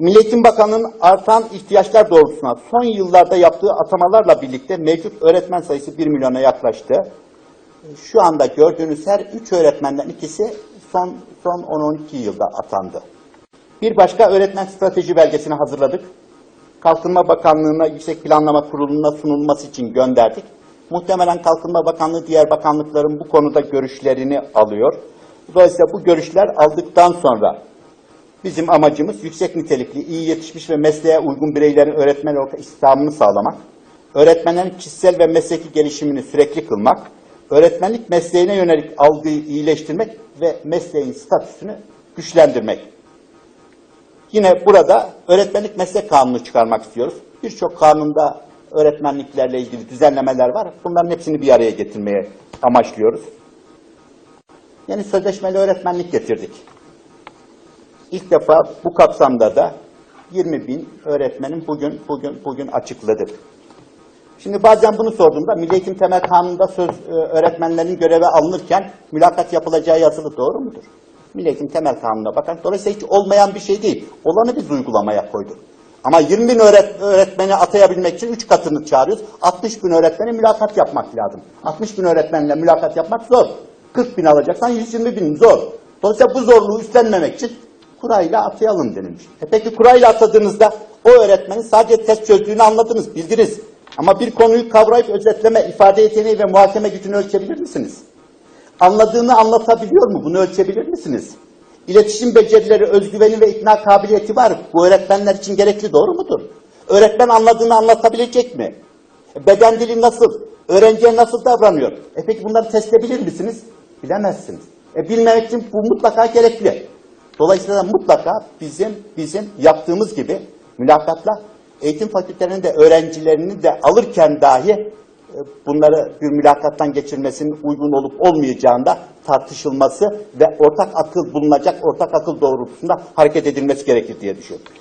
Milli Eğitim Bakanı'nın artan ihtiyaçlar doğrultusunda son yıllarda yaptığı atamalarla birlikte mevcut öğretmen sayısı 1 milyona yaklaştı. Şu anda gördüğünüz her 3 öğretmenden ikisi son, son 10-12 yılda atandı. Bir başka öğretmen strateji belgesini hazırladık. Kalkınma Bakanlığı'na, Yüksek Planlama Kurulu'na sunulması için gönderdik. Muhtemelen Kalkınma Bakanlığı diğer bakanlıkların bu konuda görüşlerini alıyor. Dolayısıyla bu görüşler aldıktan sonra bizim amacımız yüksek nitelikli, iyi yetişmiş ve mesleğe uygun bireylerin öğretmen olarak istihdamını sağlamak, öğretmenlerin kişisel ve mesleki gelişimini sürekli kılmak, öğretmenlik mesleğine yönelik algıyı iyileştirmek ve mesleğin statüsünü güçlendirmek. Yine burada öğretmenlik meslek kanunu çıkarmak istiyoruz. Birçok kanunda öğretmenliklerle ilgili düzenlemeler var. Bunların hepsini bir araya getirmeye amaçlıyoruz. Yani sözleşmeli öğretmenlik getirdik. İlk defa bu kapsamda da 20 bin öğretmenin bugün bugün bugün açıkladık. Şimdi bazen bunu sorduğumda Milli Eğitim Temel Kanunu'nda söz e, öğretmenlerin göreve alınırken mülakat yapılacağı yazılı doğru mudur? Milli Eğitim Temel Kanunu'na bakın. Dolayısıyla hiç olmayan bir şey değil. Olanı biz uygulamaya koyduk. Ama 20 bin öğret öğretmeni atayabilmek için 3 katını çağırıyoruz. 60 bin öğretmeni mülakat yapmak lazım. 60 bin öğretmenle mülakat yapmak zor. 40 bin alacaksan 120 bin zor. Dolayısıyla bu zorluğu üstlenmemek için kurayla atayalım denilmiş. E peki kurayla atadığınızda o öğretmenin sadece test çözdüğünü anladınız, bildiniz. Ama bir konuyu kavrayıp özetleme, ifade yeteneği ve muhakeme gücünü ölçebilir misiniz? Anladığını anlatabiliyor mu? Bunu ölçebilir misiniz? İletişim becerileri, özgüveni ve ikna kabiliyeti var. Bu öğretmenler için gerekli doğru mudur? Öğretmen anladığını anlatabilecek mi? E, Beden dili nasıl? Öğrenciye nasıl davranıyor? E peki bunları test edebilir misiniz? Bilemezsiniz. E bilmemek için bu mutlaka gerekli. Dolayısıyla mutlaka bizim bizim yaptığımız gibi mülakatla eğitim fakültelerinin de öğrencilerini de alırken dahi e, bunları bir mülakattan geçirmesinin uygun olup olmayacağında tartışılması ve ortak akıl bulunacak ortak akıl doğrultusunda hareket edilmesi gerekir diye düşünüyorum.